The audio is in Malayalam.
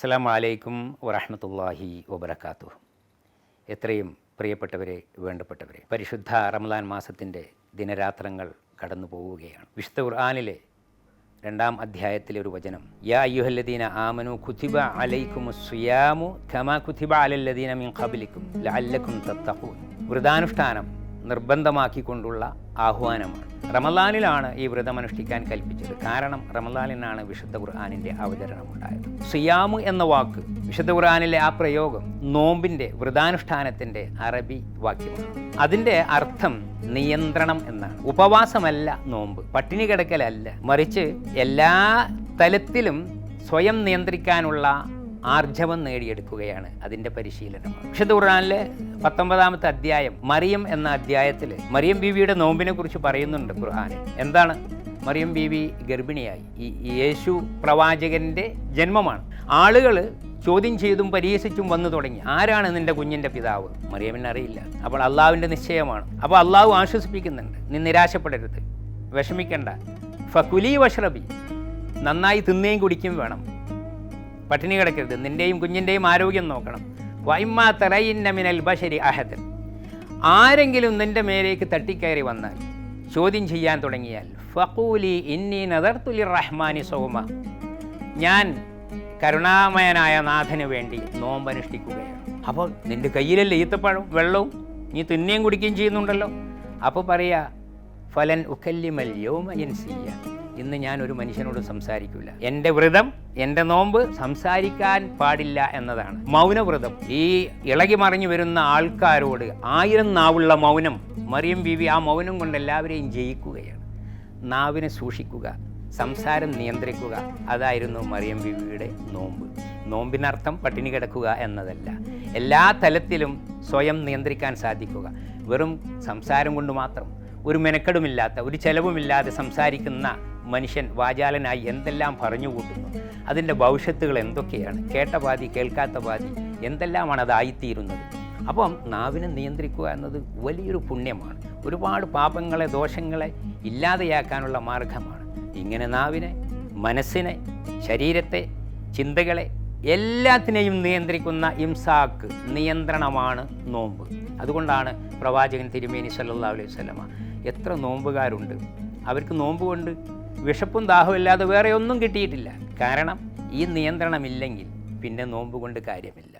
അസ്സാം വലൈക്കും വറഹമത്തല്ലാഹി വബർക്കാത്തു എത്രയും പ്രിയപ്പെട്ടവരെ വേണ്ടപ്പെട്ടവരെ പരിശുദ്ധ റമദാൻ മാസത്തിന്റെ ദിനരാത്രങ്ങൾ കടന്നു പോവുകയാണ്. വിശുദ്ധ ഖുർആാനിലെ രണ്ടാം അധ്യായത്തിലെ ഒരു വചനം യാ അയ്യുഹല്ലദീന ആമനു കുഥിബ അലൈക്കും സുയാമു ഖമാ കുഥിബ അലല്ലദീന മിൻ ഖബലിക്കും ലഅല്ലക്കും തത്തഖൂൻ. വ്രതാനുഷ്ഠാനം നിർബന്ധമാക്കിക്കൊണ്ടുള്ള ആഹ്വാനമാണ്. റമലാനിലാണ് ഈ വ്രതം അനുഷ്ഠിക്കാൻ കൽപ്പിച്ചത്. കാരണം റമലാനിനാണ് വിശുദ്ധ ഖുർആാനിന്റെ അവതരണം ഉണ്ടായത് സിയാമു എന്ന വാക്ക് വിശുദ്ധ ഖുർആാനിലെ ആ പ്രയോഗം നോമ്പിന്റെ വ്രതാനുഷ്ഠാനത്തിന്റെ അറബി വാക്യമാണ്. അതിന്റെ അർത്ഥം നിയന്ത്രണം എന്നാണ്. ഉപവാസമല്ല നോമ്പ് പട്ടിണി കിടക്കലല്ല. മറിച്ച് എല്ലാ തലത്തിലും സ്വയം നിയന്ത്രിക്കാനുള്ള ആർജവം നേടിയെടുക്കുകയാണ് അതിന്റെ പരിശീലനം. വിശുദ്ധ ഖുർആാനിലെ പത്തൊമ്പതാമത്തെ അധ്യായം മറിയം എന്ന അധ്യായത്തിൽ മറിയം ബീവിയുടെ നോമ്പിനെ കുറിച്ച് പറയുന്നുണ്ട് ഖുർആാനിൽ എന്താണ്? മറിയം ബീവി ഗർഭിണിയായി. ഈ യേശു പ്രവാചകന്റെ ജന്മമാണ്. ആളുകൾ ചോദ്യം ചെയ്തും പരിഹസിച്ചും വന്നു തുടങ്ങി. ആരാണ് നിന്റെ കുഞ്ഞിന്റെ പിതാവ്? മറിയമിന് അറിയില്ല. അപ്പോൾ അള്ളാവിന്റെ നിശ്ചയമാണ്. അപ്പോൾ അള്ളാഹു ആശ്വസിപ്പിക്കുന്നുണ്ട്. നീ നിരാശപ്പെടരുത്. വിഷമിക്കണ്ട. ഫുലി വഷ്റബി. നന്നായി തിന്നുകയും കുടിക്കുകയും വേണം. പട്ടിണി കിടക്കരുത്. നിന്റെയും കുഞ്ഞിന്റെയും ആരോഗ്യം നോക്കണം. വൈമാ തറയിന്നമിനൽ ബഷരി അഹദൻ ആരെങ്കിലും നിന്റെ മേലേക്ക് തട്ടിക്കയറി വന്നാൽ ചോദ്യം ചെയ്യാൻ തുടങ്ങിയാൽ ഫക്കൂലി ഇന്നി നദർത്തുലി റഹ്മാനി സോമ. ഞാൻ കരുണാമയനായ നാഥന് വേണ്ടി നോമ്പനുഷ്ഠിക്കുകയാണ്. അപ്പോൾ നിന്റെ കയ്യിലല്ലേ ഈത്തപ്പഴം വെള്ളവും? നീ തിന്നുകയും കുടിക്കുകയും ചെയ്യുന്നുണ്ടല്ലോ. അപ്പോൾ പറയാ ഫലൻ ഉക്കല്ലിമൽ യോമയൻസിയ ഇന്ന് ഞാൻ ഒരു മനുഷ്യനോട് സംസാരിക്കില്ല എന്റെ വ്രതം എന്റെ നോമ്പ് സംസാരിക്കാൻ പാടില്ല എന്നതാണ്. മൗനവ്രതം. ഈ ഇളകി മറിഞ്ഞു വരുന്ന ആൾക്കാരോട് ആയിരം നാവുള്ള മൗനം. മറിയം ബീവി ആ മൗനം കൊണ്ട് എല്ലാവരെയും ജയിക്കുകയാണ്. നാവിനെ സൂക്ഷിക്കുക സംസാരം നിയന്ത്രിക്കുക. അതായിരുന്നു മറിയം ബീവിയുടെ നോമ്പ്. നോമ്പിനർത്ഥം പട്ടിണി കിടക്കുക എന്നതല്ല. എല്ലാ തലത്തിലും സ്വയം നിയന്ത്രിക്കാൻ സാധിക്കുക. വെറും സംസാരം കൊണ്ട് മാത്രം. ഒരു മെനക്കെടുമില്ലാത്ത ഒരു ചെലവുമില്ലാതെ സംസാരിക്കുന്ന മനുഷ്യൻ വാചാലനായി എന്തെല്ലാം പറഞ്ഞു കൂട്ടുന്നു? അതിന്റെ ഭവിഷ്യത്തുകൾ എന്തൊക്കെയാണ്? കേട്ട പാതി കേൾക്കാത്ത പാതി എന്തെല്ലാമാണ് അതായിത്തീരുന്നത് അപ്പം നാവിനെ നിയന്ത്രിക്കുക എന്നത് വലിയൊരു പുണ്യമാണ്. ഒരുപാട് പാപങ്ങളെ ദോഷങ്ങളെ ഇല്ലാതെയാക്കാനുള്ള മാർഗമാണ്. ഇങ്ങനെ നാവിനെ മനസ്സിനെ ശരീരത്തെ ചിന്തകളെ എല്ലാത്തിനെയും നിയന്ത്രിക്കുന്ന ഇംസാക്ക് നിയന്ത്രണമാണ് നോമ്പ്. അതുകൊണ്ടാണ് പ്രവാചകൻ തിരുമേനി സല്ലാ അലൈഹി സ്വലമ എത്ര നോമ്പുകാരുണ്ട്. അവർക്ക് നോമ്പ് കൊണ്ട് വിശപ്പും ദാഹവും ഇല്ലാതെ വേറെ ഒന്നും കിട്ടിയിട്ടില്ല. കാരണം ഈ നിയന്ത്രണമില്ലെങ്കിൽ പിന്നെ നോമ്പ് കൊണ്ട് കാര്യമില്ല.